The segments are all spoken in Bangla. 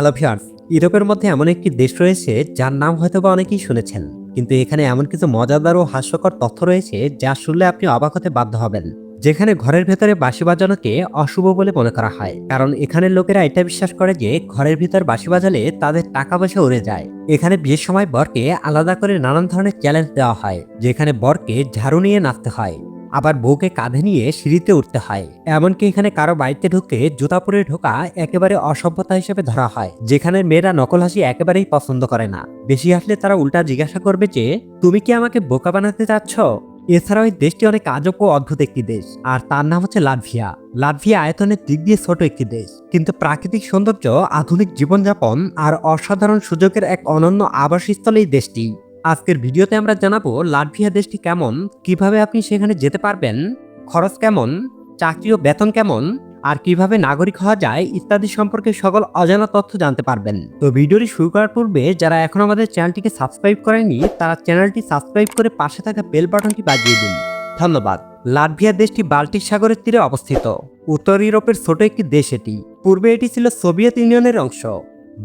হ্যালো ভিউয়ার্স ইউরোপের মধ্যে এমন একটি দেশ রয়েছে যার নাম হয়তো বা অনেকেই শুনেছেন, কিন্তু এখানে এমন কিছু মজাদার ও হাস্যকর তথ্য রয়েছে যা শুনলে আপনি অবাক হতে বাধ্য হবেন, যেখানে ঘরের ভেতরে বাঁশি বাজানোকে অশুভ বলে মনে করা হয়। কারণ এখানের লোকেরা এটা বিশ্বাস করে যে ঘরের ভিতর বাঁশি বাজালে তাদের টাকা পয়সা উড়ে যায়। এখানে বিয়ের সময় বরকে আলাদা করে নানান ধরনের চ্যালেঞ্জ দেওয়া হয়, যেখানে বরকে ঝাড়ু নিয়ে নাচতে হয়। আবার বউকে কাঁধে নিয়ে সিঁড়িতে উঠতে হয়। এমনকি এখানে কারও বাড়িতে ঢুকে জুতা পরে ঢোকা একেবারে অসভ্যতা হিসেবে ধরা হয় যেখানে মেয়েরা নকল হাসি একেবারেই পছন্দ করে না। বেশি আসলে তারা উল্টা জিজ্ঞাসা করবে যে, তুমি কি আমাকে বোকা বানাতে চাচ্ছ? এছাড়াও এই দেশটি অনেক আজব ও অদ্ভুত একটি দেশ, আর তার নাম হচ্ছে লাটভিয়া। লাটভিয়া আয়তনের দিক দিয়ে ছোট একটি দেশ, কিন্তু প্রাকৃতিক সৌন্দর্য, আধুনিক জীবনযাপন আর অসাধারণ সুযোগের এক অনন্য আবাসস্থল এই দেশটি। আজকের ভিডিওতে আমরা জানাব লাটভিয়া দেশটি কেমন, কীভাবে আপনি সেখানে যেতে পারবেন, খরচ কেমন, চাকরি ও বেতন কেমন, আর কীভাবে নাগরিক হওয়া যায় ইত্যাদি সম্পর্কে সকল অজানা তথ্য জানতে পারবেন। তো ভিডিওটি শুরু করার পূর্বে যারা এখন আমাদের চ্যানেলটিকে সাবস্ক্রাইব করেনি তারা চ্যানেলটি সাবস্ক্রাইব করে পাশে থাকা বেল বাটনটি বাজিয়ে দিন। ধন্যবাদ। লাটভিয়া দেশটি বাল্টিক সাগরের তীরে অবস্থিত। উত্তর ইউরোপের ছোট একটি দেশ এটি। পূর্বে এটি ছিল সোভিয়েত ইউনিয়নের অংশ।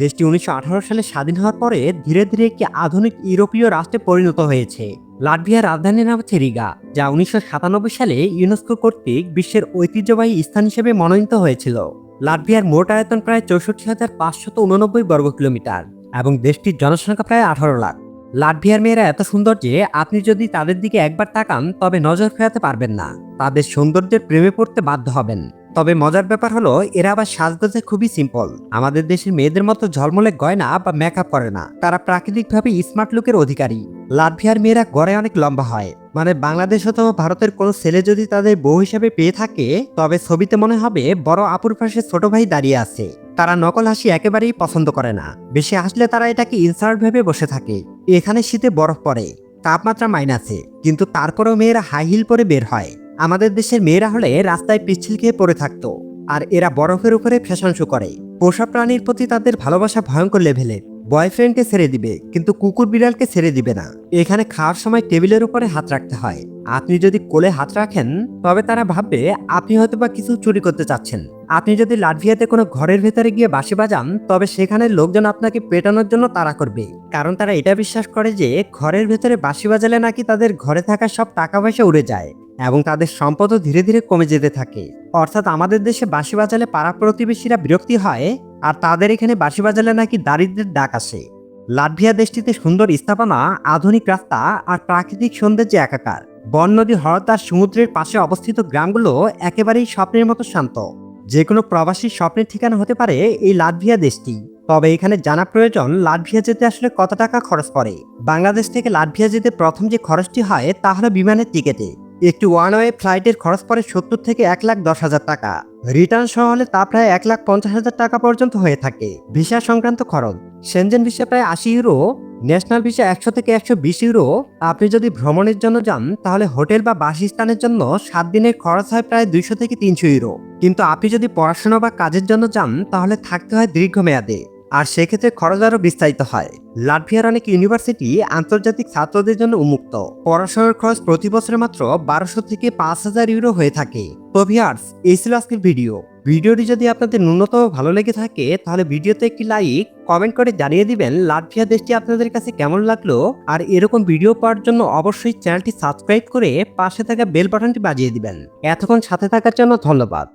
দেশটি উনিশশো আঠারো সালে স্বাধীন হওয়ার পরে ধীরে ধীরে একটি আধুনিক ইউরোপীয় রাষ্ট্রে পরিণত হয়েছে। লাটভিয়ার রাজধানীর নাম হচ্ছে রিগা, যা উনিশশো সাতানব্বই সালে ইউনেস্কো কর্তৃক বিশ্বের ঐতিহ্যবাহী স্থান হিসেবে মনোনীত হয়েছিল। লাটভিয়ার মোট আয়তন প্রায় চৌষট্টি হাজার পাঁচশত উননব্বই বর্গ কিলোমিটার এবং দেশটির জনসংখ্যা প্রায় আঠারো লাখ। লাটভিয়ার মেয়েরা এত সুন্দর যে আপনি যদি তাদের দিকে একবার তাকান, তবে নজর ফেরাতে পারবেন না। তাদের সৌন্দর্যের প্রেমে পড়তে বাধ্য হবেন। তবে মজার ব্যাপার হলো, এরা আবার সাজগোজে খুবই সিম্পল আমাদের দেশের মেয়েদের মতো ঝলমলে গয়না বা মেকআপ করে না। তারা প্রাকৃতিকভাবে স্মার্ট লুকের অধিকারী। লাটভিয়ার মেয়েরা গড়ে অনেক লম্বা হয়। মানে বাংলাদেশ অথবা ভারতের কোনো ছেলে যদি তাদের বউ হিসেবে পেয়ে থাকে, তবে ছবিতে মনে হবে বড় আপুর পাশে ছোট ভাই দাঁড়িয়ে আছে। তারা নকল হাসি একেবারেই পছন্দ করে না। বেশি আসলে তারা এটাকে ইনসার্ট ভেবে বসে থাকে। এখানে শীতে বরফ পড়ে, তাপমাত্রা মাইনাসে, কিন্তু তারপরেও মেয়েরা হাই হিল পরে বের হয়। আমাদের দেশের মেয়েরা হলে রাস্তায় পিচ্ছিল খেয়ে পড়ে থাকতো, আর এরা বরফের উপরে ফ্যাশন শো করে। পোষা প্রাণীর প্রতি তাদের ভালোবাসা ভয়ঙ্কর লেভেলের বয়ফ্রেন্ডকে ছেড়ে দিবে, কিন্তু কুকুর বিড়ালকে ছেড়ে দিবে না। এখানে খাওয়ার সময় টেবিলের উপরে হাত রাখতে হয়। আপনি যদি কোলে হাত রাখেন, তবে তারা ভাববে আপনি হয়তো বা কিছু চুরি করতে চাচ্ছেন। আপনি যদি লাটভিয়াতে কোনো ঘরের ভেতরে গিয়ে বাঁশি বাজান, তবে সেখানে লোকজন আপনাকে পেটানোর জন্য তাড়া করবে। কারণ তারা এটা বিশ্বাস করে যে, ঘরের ভেতরে বাঁশি বাজালে নাকি তাদের ঘরে থাকা সব টাকা পয়সা উড়ে যায়, এবং তাদের সম্পদও ধীরে ধীরে কমে যেতে থাকে। অর্থাৎ আমাদের দেশে বাঁশি বাজালে পাড়া প্রতিবেশীরা বিরক্তি হয়, আর তাদের এখানে বাঁশি বাজালে নাকি দারিদ্রের ডাক আসে। লাটভিয়া দেশটিতে সুন্দর স্থাপনা, আধুনিক রাস্তা, আর প্রাকৃতিক সৌন্দর্যে একাকার। বন নদী হ্রদ আর সমুদ্রের পাশে অবস্থিত গ্রামগুলো একেবারেই স্বপ্নের মতো শান্ত। যে কোনো প্রবাসীর স্বপ্নের ঠিকানা হতে পারে এই লাটভিয়া দেশটি। তবে এখানে জানা প্রয়োজন, লাটভিয়া যেতে আসলে কত টাকা খরচ পড়ে? বাংলাদেশ থেকে লাটভিয়া যেতে প্রথম যে খরচটি হয় তা হলো বিমানের টিকেটে। একটি ওয়ান ওয়ে ফ্লাইটের খরচ পড়ে সত্তর থেকে এক লাখ দশ হাজার টাকা। রিটার্ন সহ হলে তা প্রায় এক লাখ পঞ্চাশ হাজার টাকা পর্যন্ত হয়ে থাকে, ভিসা সংক্রান্ত খরচ। সেনজেন ভিসা প্রায় আশি ইউরো। ন্যাশনাল ভিসা একশো থেকে একশো বিশ ইউরো। আপনি যদি ভ্রমণের জন্য যান, তাহলে হোটেল বা বাসস্থানের জন্য সাত দিনের খরচ হয় প্রায় দুইশো থেকে তিনশো ইউরো। কিন্তু আপনি যদি পড়াশোনা বা কাজের জন্য যান, তাহলে থাকতে হয় দীর্ঘমেয়াদে। আর সেক্ষেত্রে খরচ আরও বিস্তারিত হয়। লাটভিয়ার অনেক ইউনিভার্সিটি আন্তর্জাতিক ছাত্রদের জন্য উন্মুক্ত। পড়াশোনার খরচ প্রতি বছরে মাত্র বারোশো থেকে পাঁচ হাজার ইউরো হয়ে থাকে। তো ভিয়ার্স এই ছিল আজকের ভিডিও। ভিডিওটি যদি আপনাদের ন্যূনতম ভালো লেগে থাকে, তাহলে ভিডিওতে একটি লাইক কমেন্ট করে জানিয়ে দিবেন লাটভিয়া দেশটি আপনাদের কাছে কেমন লাগল। আর এরকম ভিডিও পাওয়ার জন্য অবশ্যই চ্যানেলটি সাবস্ক্রাইব করে পাশে থাকা বেল বাটনটি বাজিয়ে দিবেন। এতক্ষণ সাথে থাকার জন্য ধন্যবাদ।